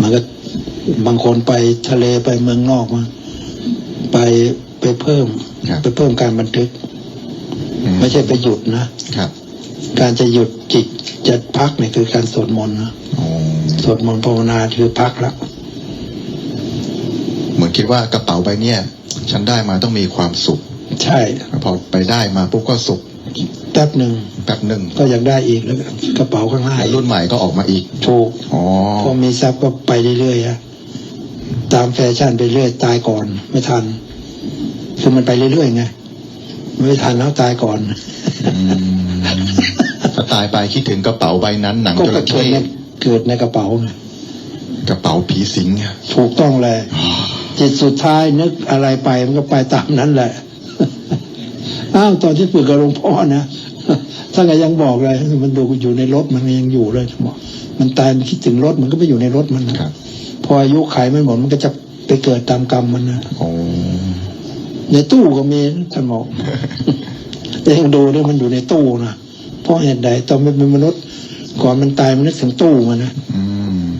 มันก็บางคนไปทะเลไปเมืองนอกมาไปไปเพิ่มครับไปเพิ่มการบันทึกอืไม่ใช่ไปหยุดนะครับ การจะหยุดจิตจะพักเนี่ยคือการสวดมนต์นะโอ้สวดมนต์ภาวนาคือพักละเหมือนคิดว่ากระเป๋าใบเนี้ยฉันได้มาต้องมีความสุข ใช่พอไปได้มาปุ๊บก็สุข แป๊บหนึ่งแป๊บหนึ่งก็อยากได้อีกแล้วกระเป๋าข้างหน้าแล้วรุ่นใหม่ก็ออกมาอีกถูกอ๋อพอมีทรัพย์ก็ไปเรื่อยๆฮะตามแฟชั่นไปเรื่อยตายก่อน ไม่ทันคือมันไปเรื่อยๆไงไม่ทันแล้วตายก่อนอืมถ้าตายไปคิดถึงกระเป๋าใบนั้นหนังก็จไประเกิเข้ดในเกิดในกระเป๋าไงกระเป๋าผีสิงอะถูกต้องเลยจิตสุดท้ายนึกอะไรไปมันก็ไปตามนั้นแหละ อ้าวตอนที่ฝึกกับหลวงพ่อนะท่านก็ยังบอกเลย มันดูอยู่ในรถมันยังอยู่เลยบอกมันตายมันคิดถึงรถมันก็ไปอยู่ในรถมันนะครับ พออายุไขไม่หมดมันก็จะไปเกิดตามกรรมมันนะโอ้ในตู้ก็มีท่านบอกแต่ยังดูด้วยมันอยู่ในตู้นะเพราะเหตุใดตอนมันเป็นมนุษย์ ก่อนมันตายมันนึกถึงตู้มันนะอืม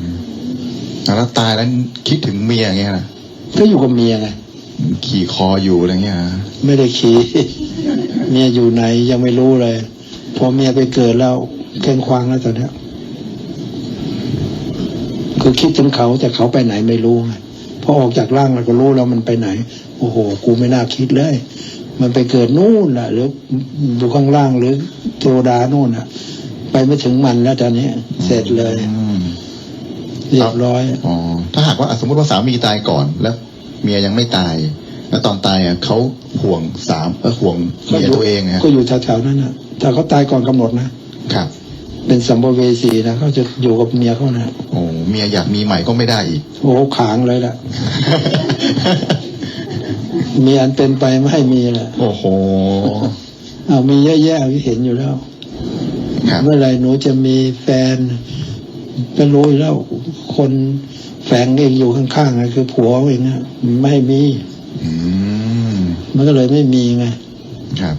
แล้วตายแล้วคิดถึงเมียอย่างเงี้ยนะก็อยู่กับเมียไง ขี่คออยู่อะไรเงี้ยนะไม่ได้ขี่เมียอยู่ไหนยังไม่รู้เลยพอเมียไปเกิดแล้วเคร่งคว้างแล้วตอนเนี้ยคือคิดถึงเขาแต่เขาไปไหนไม่รู้ไงพอออกจากร่างเราก็รู้แล้วมันไปไหน โอ้โห กูไม่น่าคิดเลย มันไปเกิดนู่นน่ะ หรืออยู่ข้างล่างหรือเทวดานู่นน่ะ ไปไม่ถึงมันแล้วตอนนี้ เสร็จเลยอืมเรียบร้อยอ๋อถ้าหากว่าอะสมมติว่าสามีตายก่อนแล้ว เมียยังไม่ตาย แล้วตอนตายอะเขาห่วงสามเออห่วงเมียตัวเองนะก็อยู่แถวๆนั้นน่ะถ้าเขาตายก่อนกำหนดนะครับ เป็นสัมภเวสีนะเขาจะอยู่กับเมียเขานะโอ้เมียอยากมีใหม่ก็ไม่ได้อีกโอ้โหขางเลยล่ะมีอันเป็นไปไม่ให้มีแหละโอ้โหเอามีเยอะแยะที่เห็นอยู่แล้วครับเมื่อไหรหนูจะมีแฟน ก็รู้อยู่แล้วคนแฝงเองอยู่ข้างๆนะคือผัวเองนะไม่ให้มีอืมมันก็เลยไม่มีไงครับ